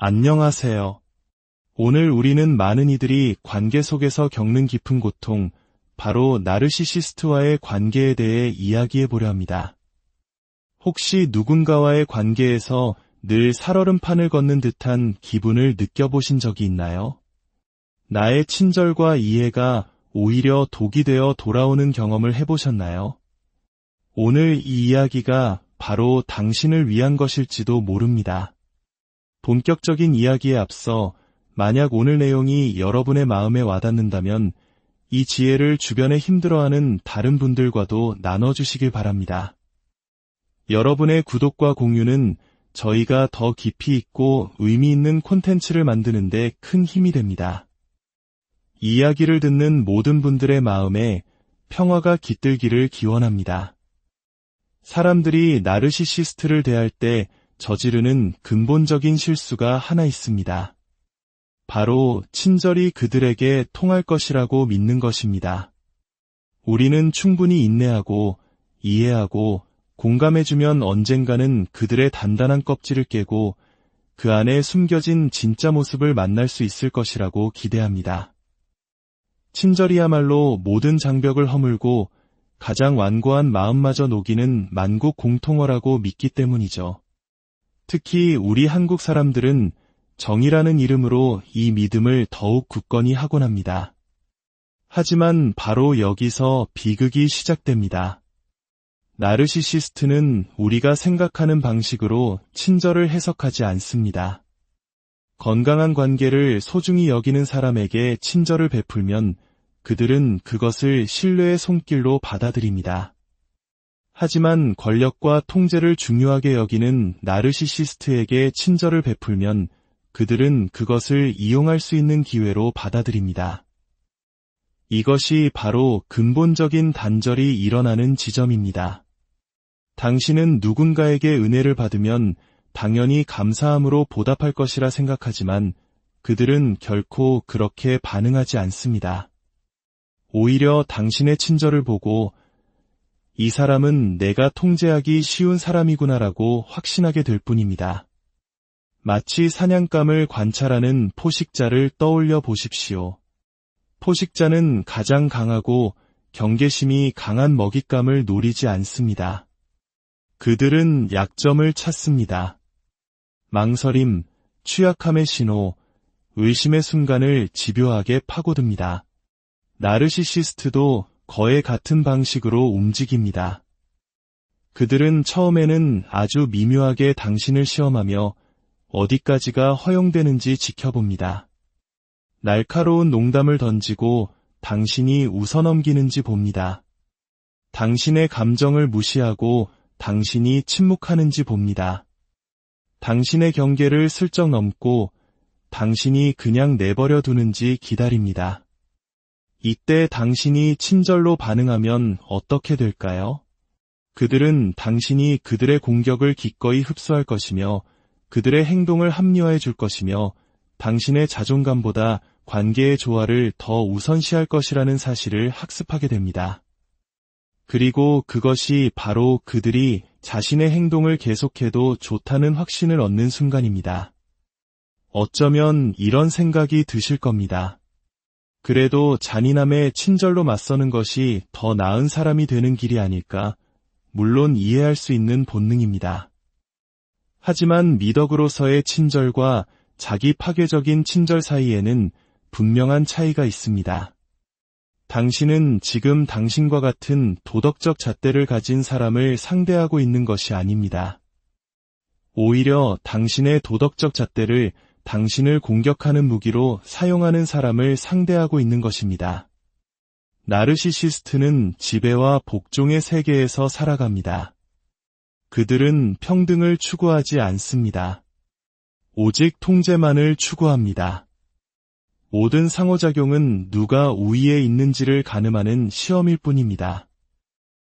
안녕하세요. 오늘 우리는 많은 이들이 관계 속에서 겪는 깊은 고통, 바로 나르시시스트와의 관계에 대해 이야기해 보려 합니다. 혹시 누군가와의 관계에서 늘 살얼음판을 걷는 듯한 기분을 느껴보신 적이 있나요? 나의 친절과 이해가 오히려 독이 되어 돌아오는 경험을 해보셨나요? 오늘 이 이야기가 바로 당신을 위한 것일지도 모릅니다. 본격적인 이야기에 앞서 만약 오늘 내용이 여러분의 마음에 와닿는다면 이 지혜를 주변에 힘들어하는 다른 분들과도 나눠주시길 바랍니다. 여러분의 구독과 공유는 저희가 더 깊이 있고 의미 있는 콘텐츠를 만드는데 큰 힘이 됩니다. 이야기를 듣는 모든 분들의 마음에 평화가 깃들기를 기원합니다. 사람들이 나르시시스트를 대할 때 저지르는 근본적인 실수가 하나 있습니다. 바로 친절이 그들에게 통할 것이라고 믿는 것입니다. 우리는 충분히 인내하고 이해하고 공감해주면 언젠가는 그들의 단단한 껍질을 깨고 그 안에 숨겨진 진짜 모습을 만날 수 있을 것이라고 기대합니다. 친절이야말로 모든 장벽을 허물고 가장 완고한 마음마저 녹이는 만국 공통어라고 믿기 때문이죠. 특히 우리 한국 사람들은 정이라는 이름으로 이 믿음을 더욱 굳건히 하곤 합니다. 하지만 바로 여기서 비극이 시작됩니다. 나르시시스트는 우리가 생각하는 방식으로 친절을 해석하지 않습니다. 건강한 관계를 소중히 여기는 사람에게 친절을 베풀면 그들은 그것을 신뢰의 손길로 받아들입니다. 하지만 권력과 통제를 중요하게 여기는 나르시시스트에게 친절을 베풀면 그들은 그것을 이용할 수 있는 기회로 받아들입니다. 이것이 바로 근본적인 단절이 일어나는 지점입니다. 당신은 누군가에게 은혜를 받으면 당연히 감사함으로 보답할 것이라 생각하지만 그들은 결코 그렇게 반응하지 않습니다. 오히려 당신의 친절을 보고 이 사람은 내가 통제하기 쉬운 사람이구나라고 확신하게 될 뿐입니다. 마치 사냥감을 관찰하는 포식자를 떠올려 보십시오. 포식자는 가장 강하고 경계심이 강한 먹잇감을 노리지 않습니다. 그들은 약점을 찾습니다. 망설임, 취약함의 신호, 의심의 순간을 집요하게 파고듭니다. 나르시시스트도 거의 같은 방식으로 움직입니다. 그들은 처음에는 아주 미묘하게 당신을 시험하며 어디까지가 허용되는지 지켜봅니다. 날카로운 농담을 던지고 당신이 웃어넘기는지 봅니다. 당신의 감정을 무시하고 당신이 침묵하는지 봅니다. 당신의 경계를 슬쩍 넘고 당신이 그냥 내버려 두는지 기다립니다. 이때 당신이 친절로 반응하면 어떻게 될까요? 그들은 당신이 그들의 공격을 기꺼이 흡수할 것이며 그들의 행동을 합리화해 줄 것이며 당신의 자존감보다 관계의 조화를 더 우선시할 것이라는 사실을 학습하게 됩니다. 그리고 그것이 바로 그들이 자신의 행동을 계속해도 좋다는 확신을 얻는 순간입니다. 어쩌면 이런 생각이 드실 겁니다. 그래도 잔인함에 친절로 맞서는 것이 더 나은 사람이 되는 길이 아닐까, 물론 이해할 수 있는 본능입니다. 하지만 미덕으로서의 친절과 자기 파괴적인 친절 사이에는 분명한 차이가 있습니다. 당신은 지금 당신과 같은 도덕적 잣대를 가진 사람을 상대하고 있는 것이 아닙니다. 오히려 당신의 도덕적 잣대를 당신을 공격하는 무기로 사용하는 사람을 상대하고 있는 것입니다. 나르시시스트는 지배와 복종의 세계에서 살아갑니다. 그들은 평등을 추구하지 않습니다. 오직 통제만을 추구합니다. 모든 상호작용은 누가 우위에 있는지를 가늠하는 시험일 뿐입니다.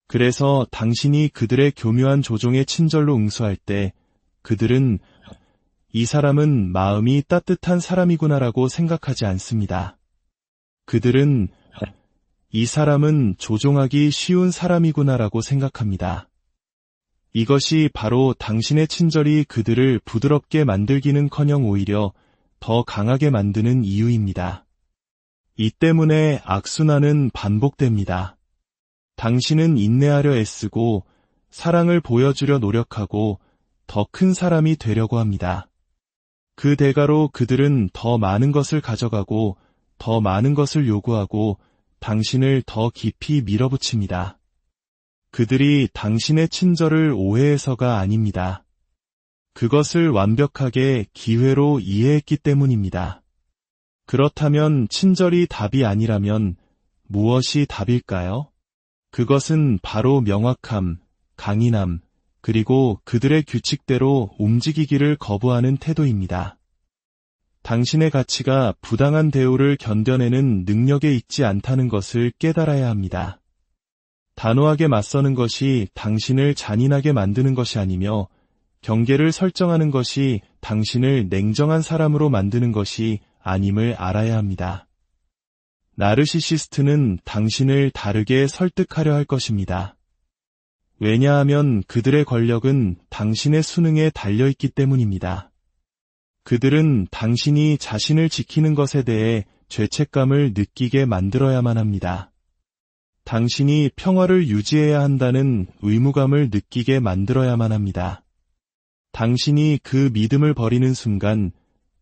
그래서 당신이 그들의 교묘한 조종에 친절로 응수할 때 그들은 이 사람은 마음이 따뜻한 사람이구나라고 생각하지 않습니다. 그들은 이 사람은 조종하기 쉬운 사람이구나라고 생각합니다. 이것이 바로 당신의 친절이 그들을 부드럽게 만들기는 커녕 오히려 더 강하게 만드는 이유입니다. 이 때문에 악순환은 반복됩니다. 당신은 인내하려 애쓰고 사랑을 보여주려 노력하고 더 큰 사람이 되려고 합니다. 그 대가로 그들은 더 많은 것을 가져가고 더 많은 것을 요구하고 당신을 더 깊이 밀어붙입니다. 그들이 당신의 친절을 오해해서가 아닙니다. 그것을 완벽하게 기회로 이해했기 때문입니다. 그렇다면 친절이 답이 아니라면 무엇이 답일까요? 그것은 바로 명확함, 강인함, 그리고 그들의 규칙대로 움직이기를 거부하는 태도입니다. 당신의 가치가 부당한 대우를 견뎌내는 능력에 있지 않다는 것을 깨달아야 합니다. 단호하게 맞서는 것이 당신을 잔인하게 만드는 것이 아니며 경계를 설정하는 것이 당신을 냉정한 사람으로 만드는 것이 아님을 알아야 합니다. 나르시시스트는 당신을 다르게 설득하려 할 것입니다. 왜냐하면 그들의 권력은 당신의 수능에 달려있기 때문입니다. 그들은 당신이 자신을 지키는 것에 대해 죄책감을 느끼게 만들어야만 합니다. 당신이 평화를 유지해야 한다는 의무감을 느끼게 만들어야만 합니다. 당신이 그 믿음을 버리는 순간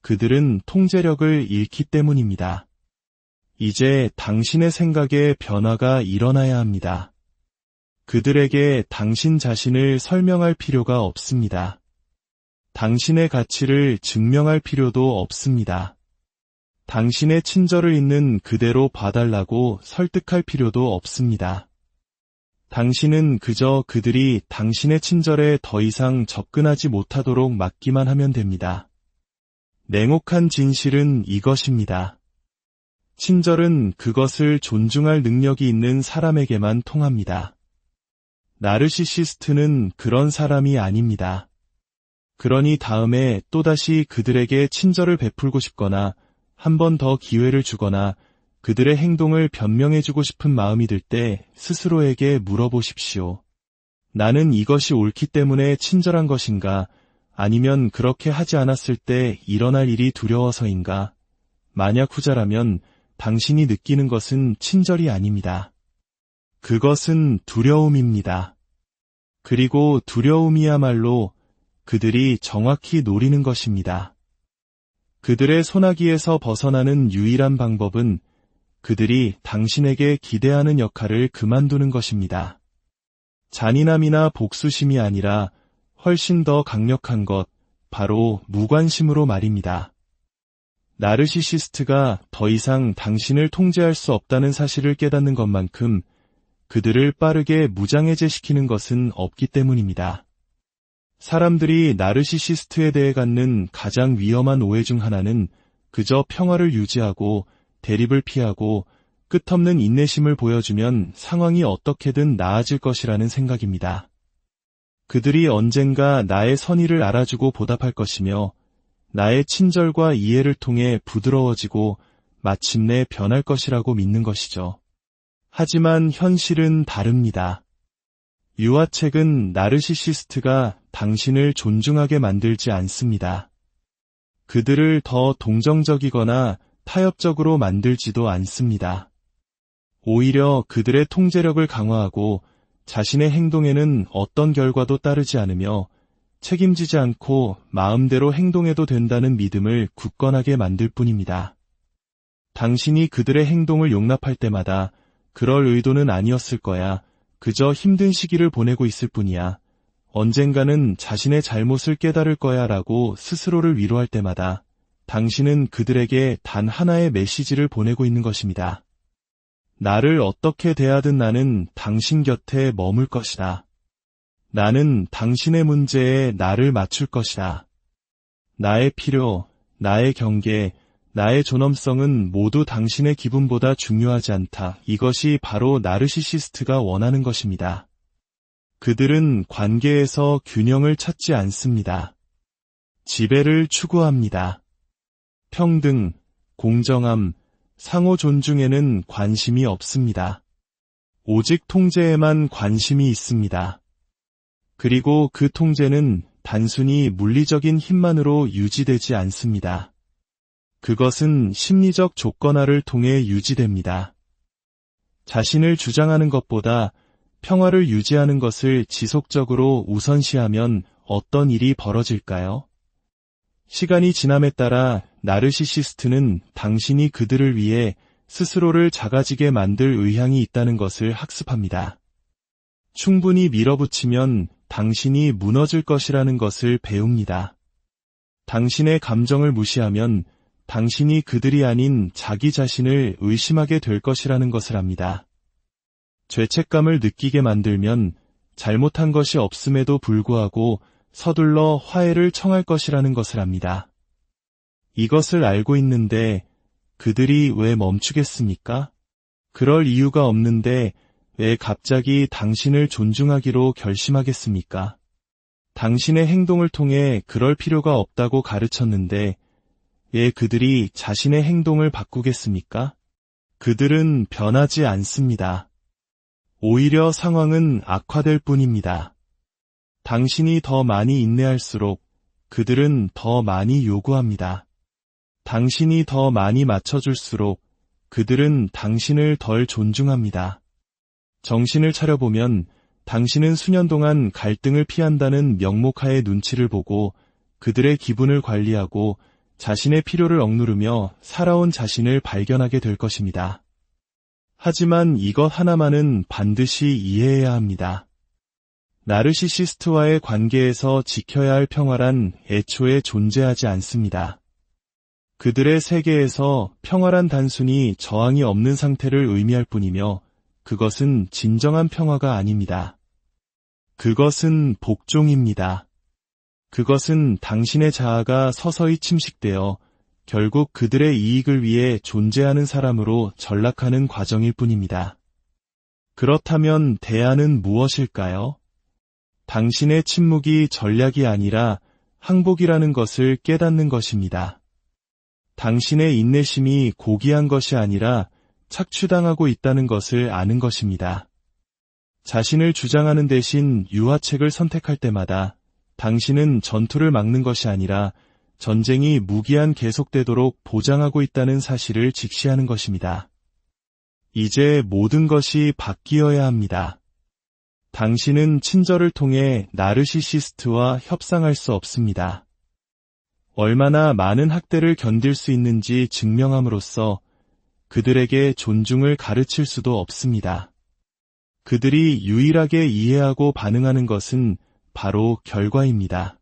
그들은 통제력을 잃기 때문입니다. 이제 당신의 생각에 변화가 일어나야 합니다. 그들에게 당신 자신을 설명할 필요가 없습니다. 당신의 가치를 증명할 필요도 없습니다. 당신의 친절을 있는 그대로 봐달라고 설득할 필요도 없습니다. 당신은 그저 그들이 당신의 친절에 더 이상 접근하지 못하도록 막기만 하면 됩니다. 냉혹한 진실은 이것입니다. 친절은 그것을 존중할 능력이 있는 사람에게만 통합니다. 나르시시스트는 그런 사람이 아닙니다. 그러니 다음에 또다시 그들에게 친절을 베풀고 싶거나 한 번 더 기회를 주거나 그들의 행동을 변명해주고 싶은 마음이 들 때 스스로에게 물어보십시오. 나는 이것이 옳기 때문에 친절한 것인가? 아니면 그렇게 하지 않았을 때 일어날 일이 두려워서인가? 만약 후자라면 당신이 느끼는 것은 친절이 아닙니다. 그것은 두려움입니다. 그리고 두려움이야말로 그들이 정확히 노리는 것입니다. 그들의 소나기에서 벗어나는 유일한 방법은 그들이 당신에게 기대하는 역할을 그만두는 것입니다. 잔인함이나 복수심이 아니라 훨씬 더 강력한 것, 바로 무관심으로 말입니다. 나르시시스트가 더 이상 당신을 통제할 수 없다는 사실을 깨닫는 것만큼 그들을 빠르게 무장해제시키는 것은 없기 때문입니다. 사람들이 나르시시스트에 대해 갖는 가장 위험한 오해 중 하나는 그저 평화를 유지하고 대립을 피하고 끝없는 인내심을 보여주면 상황이 어떻게든 나아질 것이라는 생각입니다. 그들이 언젠가 나의 선의를 알아주고 보답할 것이며 나의 친절과 이해를 통해 부드러워지고 마침내 변할 것이라고 믿는 것이죠. 하지만 현실은 다릅니다. 유아책은 나르시시스트가 당신을 존중하게 만들지 않습니다. 그들을 더 동정적이거나 타협적으로 만들지도 않습니다. 오히려 그들의 통제력을 강화하고 자신의 행동에는 어떤 결과도 따르지 않으며 책임지지 않고 마음대로 행동해도 된다는 믿음을 굳건하게 만들 뿐입니다. 당신이 그들의 행동을 용납할 때마다 그럴 의도는 아니었을 거야. 그저 힘든 시기를 보내고 있을 뿐이야. 언젠가는 자신의 잘못을 깨달을 거야 라고 스스로를 위로할 때마다 당신은 그들에게 단 하나의 메시지를 보내고 있는 것입니다. 나를 어떻게 대하든 나는 당신 곁에 머물 것이다. 나는 당신의 문제에 나를 맞출 것이다. 나의 필요, 나의 경계, 나의 존엄성은 모두 당신의 기분보다 중요하지 않다. 이것이 바로 나르시시스트가 원하는 것입니다. 그들은 관계에서 균형을 찾지 않습니다. 지배를 추구합니다. 평등, 공정함, 상호 존중에는 관심이 없습니다. 오직 통제에만 관심이 있습니다. 그리고 그 통제는 단순히 물리적인 힘만으로 유지되지 않습니다. 그것은 심리적 조건화를 통해 유지됩니다. 자신을 주장하는 것보다 평화를 유지하는 것을 지속적으로 우선시하면 어떤 일이 벌어질까요? 시간이 지남에 따라 나르시시스트는 당신이 그들을 위해 스스로를 작아지게 만들 의향이 있다는 것을 학습합니다. 충분히 밀어붙이면 당신이 무너질 것이라는 것을 배웁니다. 당신의 감정을 무시하면 당신이 그들이 아닌 자기 자신을 의심하게 될 것이라는 것을 압니다. 죄책감을 느끼게 만들면 잘못한 것이 없음에도 불구하고 서둘러 화해를 청할 것이라는 것을 압니다. 이것을 알고 있는데 그들이 왜 멈추겠습니까? 그럴 이유가 없는데 왜 갑자기 당신을 존중하기로 결심하겠습니까? 당신의 행동을 통해 그럴 필요가 없다고 가르쳤는데 왜 그들이 자신의 행동을 바꾸겠습니까? 그들은 변하지 않습니다. 오히려 상황은 악화될 뿐입니다. 당신이 더 많이 인내할수록 그들은 더 많이 요구합니다. 당신이 더 많이 맞춰줄수록 그들은 당신을 덜 존중합니다. 정신을 차려보면 당신은 수년 동안 갈등을 피한다는 명목하에 눈치를 보고 그들의 기분을 관리하고 자신의 필요를 억누르며 살아온 자신을 발견하게 될 것입니다. 하지만 이것 하나만은 반드시 이해해야 합니다. 나르시시스트와의 관계에서 지켜야 할 평화란 애초에 존재하지 않습니다. 그들의 세계에서 평화란 단순히 저항이 없는 상태를 의미할 뿐이며 그것은 진정한 평화가 아닙니다. 그것은 복종입니다. 그것은 당신의 자아가 서서히 침식되어 결국 그들의 이익을 위해 존재하는 사람으로 전락하는 과정일 뿐입니다. 그렇다면 대안은 무엇일까요? 당신의 침묵이 전략이 아니라 항복이라는 것을 깨닫는 것입니다. 당신의 인내심이 고귀한 것이 아니라 착취당하고 있다는 것을 아는 것입니다. 자신을 주장하는 대신 유화책을 선택할 때마다 당신은 전투를 막는 것이 아니라 전쟁이 무기한 계속되도록 보장하고 있다는 사실을 직시하는 것입니다. 이제 모든 것이 바뀌어야 합니다. 당신은 친절을 통해 나르시시스트와 협상할 수 없습니다. 얼마나 많은 학대를 견딜 수 있는지 증명함으로써 그들에게 존중을 가르칠 수도 없습니다. 그들이 유일하게 이해하고 반응하는 것은 바로 결과입니다.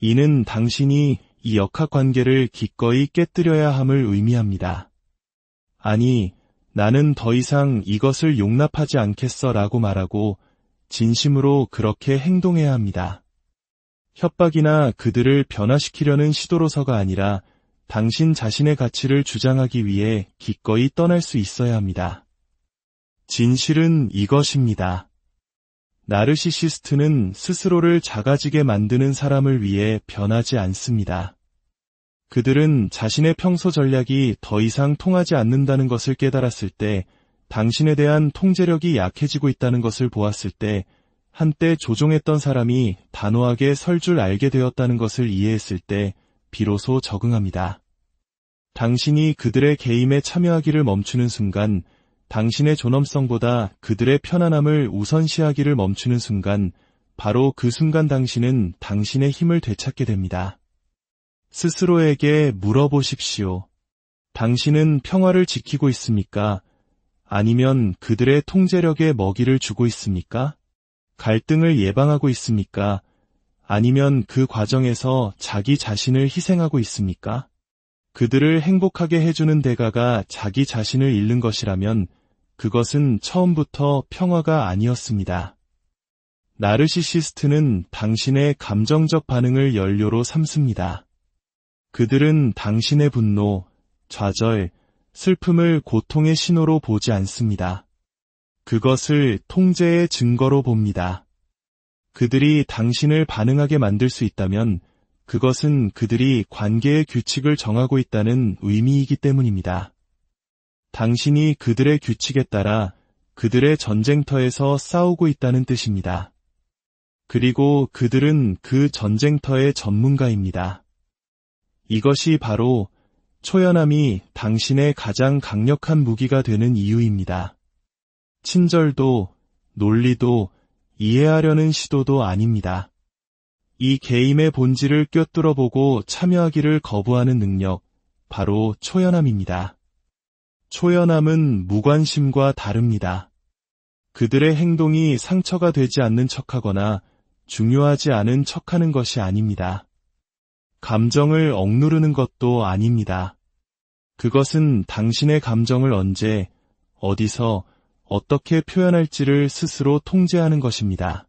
이는 당신이 이 역학 관계를 기꺼이 깨뜨려야 함을 의미합니다. 아니, 나는 더 이상 이것을 용납하지 않겠어 라고 말하고 진심으로 그렇게 행동해야 합니다. 협박이나 그들을 변화시키려는 시도로서가 아니라 당신 자신의 가치를 주장하기 위해 기꺼이 떠날 수 있어야 합니다. 진실은 이것입니다. 나르시시스트는 스스로를 작아지게 만드는 사람을 위해 변하지 않습니다. 그들은 자신의 평소 전략이 더 이상 통하지 않는다는 것을 깨달았을 때 당신에 대한 통제력이 약해지고 있다는 것을 보았을 때 한때 조종했던 사람이 단호하게 설 줄 알게 되었다는 것을 이해했을 때 비로소 적응합니다. 당신이 그들의 개임에 참여하기를 멈추는 순간 당신의 존엄성보다 그들의 편안함을 우선시하기를 멈추는 순간 바로 그 순간 당신은 당신의 힘을 되찾게 됩니다. 스스로에게 물어보십시오. 당신은 평화를 지키고 있습니까? 아니면 그들의 통제력에 먹이를 주고 있습니까? 갈등을 예방하고 있습니까? 아니면 그 과정에서 자기 자신을 희생하고 있습니까? 그들을 행복하게 해주는 대가가 자기 자신을 잃는 것이라면 그것은 처음부터 평화가 아니었습니다. 나르시시스트는 당신의 감정적 반응을 연료로 삼습니다. 그들은 당신의 분노, 좌절, 슬픔을 고통의 신호로 보지 않습니다. 그것을 통제의 증거로 봅니다. 그들이 당신을 반응하게 만들 수 있다면 그것은 그들이 관계의 규칙을 정하고 있다는 의미이기 때문입니다. 당신이 그들의 규칙에 따라 그들의 전쟁터에서 싸우고 있다는 뜻입니다. 그리고 그들은 그 전쟁터의 전문가입니다. 이것이 바로 초연함이 당신의 가장 강력한 무기가 되는 이유입니다. 친절도, 논리도, 이해하려는 시도도 아닙니다. 이 게임의 본질을 꿰뚫어 보고 참여하기를 거부하는 능력, 바로 초연함입니다. 초연함은 무관심과 다릅니다. 그들의 행동이 상처가 되지 않는 척하거나 중요하지 않은 척하는 것이 아닙니다. 감정을 억누르는 것도 아닙니다. 그것은 당신의 감정을 언제, 어디서, 어떻게 표현할지를 스스로 통제하는 것입니다.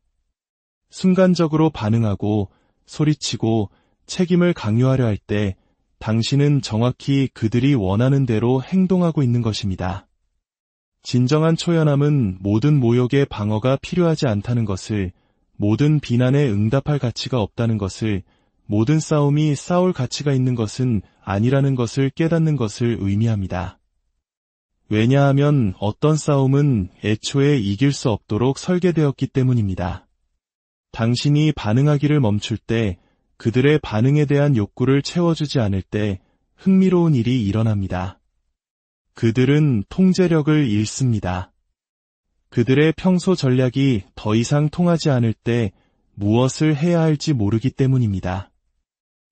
순간적으로 반응하고 소리치고 책임을 강요하려 할 때 당신은 정확히 그들이 원하는 대로 행동하고 있는 것입니다. 진정한 초연함은 모든 모욕의 방어가 필요하지 않다는 것을, 모든 비난에 응답할 가치가 없다는 것을, 모든 싸움이 싸울 가치가 있는 것은 아니라는 것을 깨닫는 것을 의미합니다. 왜냐하면 어떤 싸움은 애초에 이길 수 없도록 설계되었기 때문입니다. 당신이 반응하기를 멈출 때 그들의 반응에 대한 욕구를 채워주지 않을 때 흥미로운 일이 일어납니다. 그들은 통제력을 잃습니다. 그들의 평소 전략이 더 이상 통하지 않을 때 무엇을 해야 할지 모르기 때문입니다.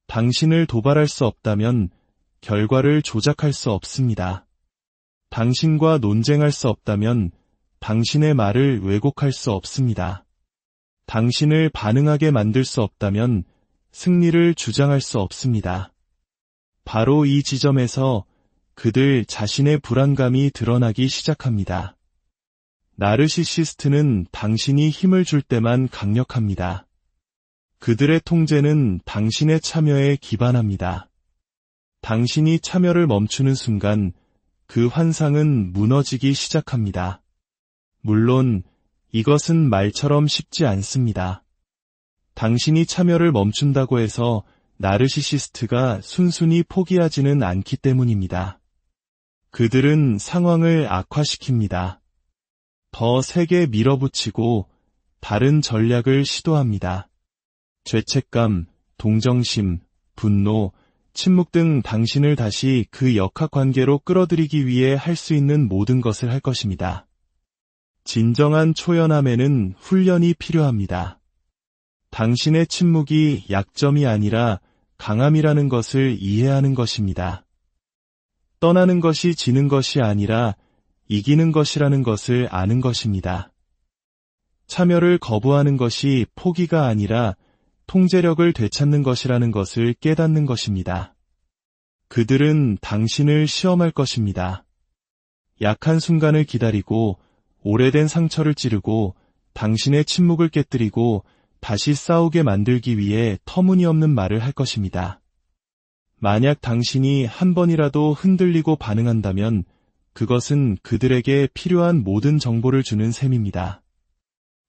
당신을 도발할 수 없다면 결과를 조작할 수 없습니다. 당신과 논쟁할 수 없다면 당신의 말을 왜곡할 수 없습니다. 당신을 반응하게 만들 수 없다면 승리를 주장할 수 없습니다. 바로 이 지점에서 그들 자신의 불안감이 드러나기 시작합니다. 나르시시스트는 당신이 힘을 줄 때만 강력합니다. 그들의 통제는 당신의 참여에 기반합니다. 당신이 참여를 멈추는 순간 그 환상은 무너지기 시작합니다. 물론 이것은 말처럼 쉽지 않습니다. 당신이 참여를 멈춘다고 해서 나르시시스트가 순순히 포기하지는 않기 때문입니다. 그들은 상황을 악화시킵니다. 더 세게 밀어붙이고 다른 전략을 시도합니다. 죄책감, 동정심, 분노, 침묵 등 당신을 다시 그 역학 관계로 끌어들이기 위해 할 수 있는 모든 것을 할 것입니다. 진정한 초연함에는 훈련이 필요합니다. 당신의 침묵이 약점이 아니라 강함이라는 것을 이해하는 것입니다. 떠나는 것이 지는 것이 아니라 이기는 것이라는 것을 아는 것입니다. 참여를 거부하는 것이 포기가 아니라 통제력을 되찾는 것이라는 것을 깨닫는 것입니다. 그들은 당신을 시험할 것입니다. 약한 순간을 기다리고 오래된 상처를 찌르고 당신의 침묵을 깨뜨리고 다시 싸우게 만들기 위해 터무니없는 말을 할 것입니다. 만약 당신이 한 번이라도 흔들리고 반응한다면 그것은 그들에게 필요한 모든 정보를 주는 셈입니다.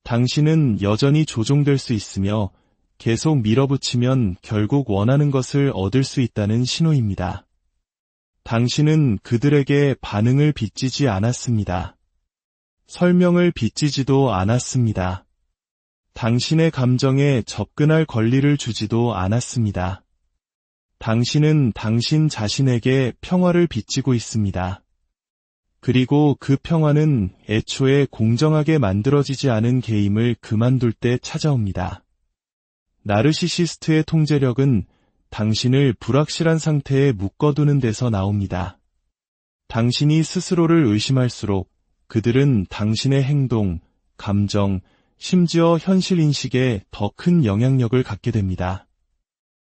당신은 여전히 조종될 수 있으며 계속 밀어붙이면 결국 원하는 것을 얻을 수 있다는 신호입니다. 당신은 그들에게 반응을 빚지지 않았습니다. 설명을 빚지지도 않았습니다. 당신의 감정에 접근할 권리를 주지도 않았습니다. 당신은 당신 자신에게 평화를 빚지고 있습니다. 그리고 그 평화는 애초에 공정하게 만들어지지 않은 게임을 그만둘 때 찾아옵니다. 나르시시스트의 통제력은 당신을 불확실한 상태에 묶어두는 데서 나옵니다. 당신이 스스로를 의심할수록 그들은 당신의 행동, 감정, 심지어 현실 인식에 더 큰 영향력을 갖게 됩니다.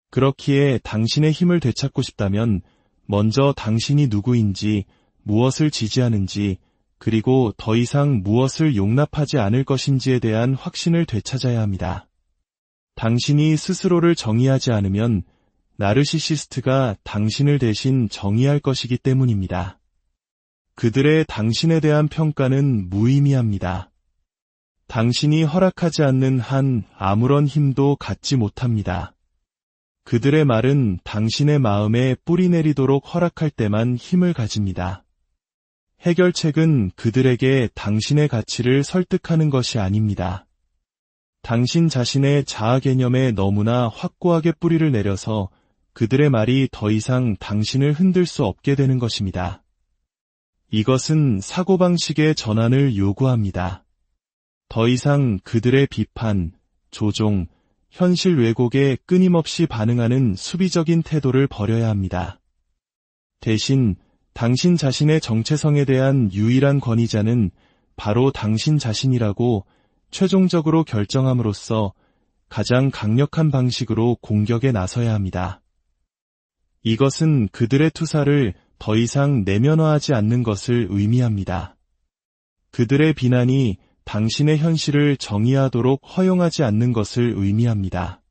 그렇기에 당신의 힘을 되찾고 싶다면 먼저 당신이 누구인지, 무엇을 지지하는지, 그리고 더 이상 무엇을 용납하지 않을 것인지에 대한 확신을 되찾아야 합니다. 당신이 스스로를 정의하지 않으면 나르시시스트가 당신을 대신 정의할 것이기 때문입니다. 그들의 당신에 대한 평가는 무의미합니다. 당신이 허락하지 않는 한 아무런 힘도 갖지 못합니다. 그들의 말은 당신의 마음에 뿌리 내리도록 허락할 때만 힘을 가집니다. 해결책은 그들에게 당신의 가치를 설득하는 것이 아닙니다. 당신 자신의 자아 개념에 너무나 확고하게 뿌리를 내려서 그들의 말이 더 이상 당신을 흔들 수 없게 되는 것입니다. 이것은 사고방식의 전환을 요구합니다. 더 이상 그들의 비판, 조종, 현실 왜곡에 끊임없이 반응하는 수비적인 태도를 버려야 합니다. 대신 당신 자신의 정체성에 대한 유일한 권위자는 바로 당신 자신이라고 최종적으로 결정함으로써 가장 강력한 방식으로 공격에 나서야 합니다. 이것은 그들의 투사를 더 이상 내면화하지 않는 것을 의미합니다. 그들의 비난이 당신의 현실을 정의하도록 허용하지 않는 것을 의미합니다.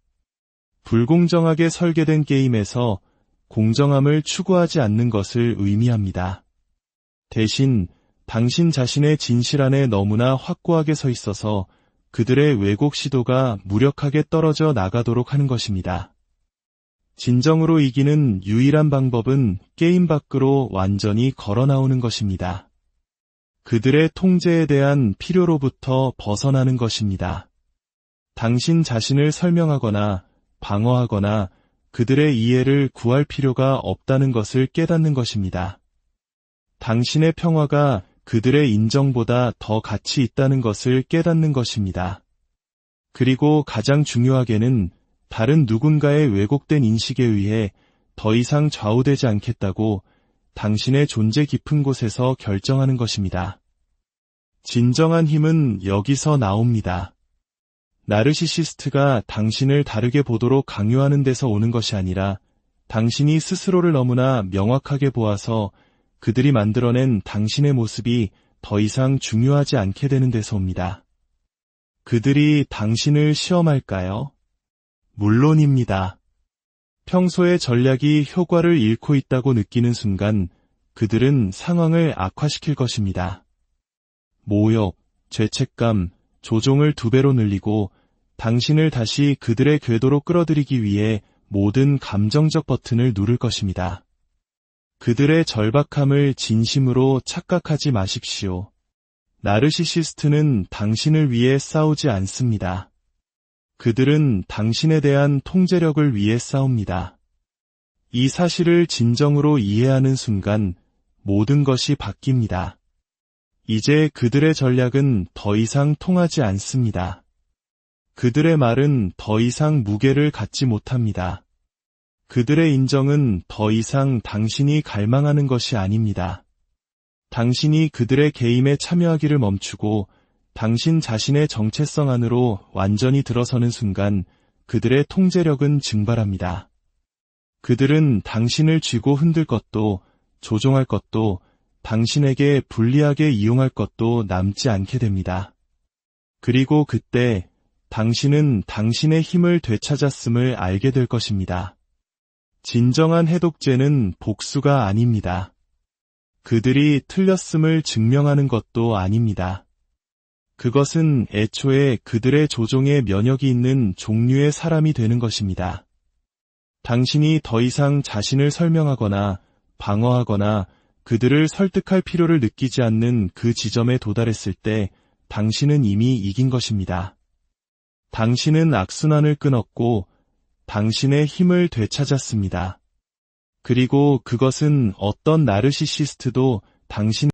불공정하게 설계된 게임에서 공정함을 추구하지 않는 것을 의미합니다. 대신 당신 자신의 진실 안에 너무나 확고하게 서 있어서 그들의 왜곡 시도가 무력하게 떨어져 나가도록 하는 것입니다. 진정으로 이기는 유일한 방법은 게임 밖으로 완전히 걸어 나오는 것입니다. 그들의 통제에 대한 필요로부터 벗어나는 것입니다. 당신 자신을 설명하거나 방어하거나 그들의 이해를 구할 필요가 없다는 것을 깨닫는 것입니다. 당신의 평화가 그들의 인정보다 더 가치 있다는 것을 깨닫는 것입니다. 그리고 가장 중요하게는 다른 누군가의 왜곡된 인식에 의해 더 이상 좌우되지 않겠다고 당신의 존재 깊은 곳에서 결정하는 것입니다. 진정한 힘은 여기서 나옵니다. 나르시시스트가 당신을 다르게 보도록 강요하는 데서 오는 것이 아니라 당신이 스스로를 너무나 명확하게 보아서 그들이 만들어낸 당신의 모습이 더 이상 중요하지 않게 되는 데서 옵니다. 그들이 당신을 시험할까요? 물론입니다. 평소의 전략이 효과를 잃고 있다고 느끼는 순간 그들은 상황을 악화시킬 것입니다. 모욕, 죄책감, 조종을 두 배로 늘리고 당신을 다시 그들의 궤도로 끌어들이기 위해 모든 감정적 버튼을 누를 것입니다. 그들의 절박함을 진심으로 착각하지 마십시오. 나르시시스트는 당신을 위해 싸우지 않습니다. 그들은 당신에 대한 통제력을 위해 싸웁니다. 이 사실을 진정으로 이해하는 순간 모든 것이 바뀝니다. 이제 그들의 전략은 더 이상 통하지 않습니다. 그들의 말은 더 이상 무게를 갖지 못합니다. 그들의 인정은 더 이상 당신이 갈망하는 것이 아닙니다. 당신이 그들의 게임에 참여하기를 멈추고 당신 자신의 정체성 안으로 완전히 들어서는 순간 그들의 통제력은 증발합니다. 그들은 당신을 쥐고 흔들 것도 조종할 것도 당신에게 불리하게 이용할 것도 남지 않게 됩니다. 그리고 그때 당신은 당신의 힘을 되찾았음을 알게 될 것입니다. 진정한 해독제는 복수가 아닙니다. 그들이 틀렸음을 증명하는 것도 아닙니다. 그것은 애초에 그들의 조종에 면역이 있는 종류의 사람이 되는 것입니다. 당신이 더 이상 자신을 설명하거나 방어하거나 그들을 설득할 필요를 느끼지 않는 그 지점에 도달했을 때 당신은 이미 이긴 것입니다. 당신은 악순환을 끊었고 당신의 힘을 되찾았습니다. 그리고 그것은 어떤 나르시시스트도 당신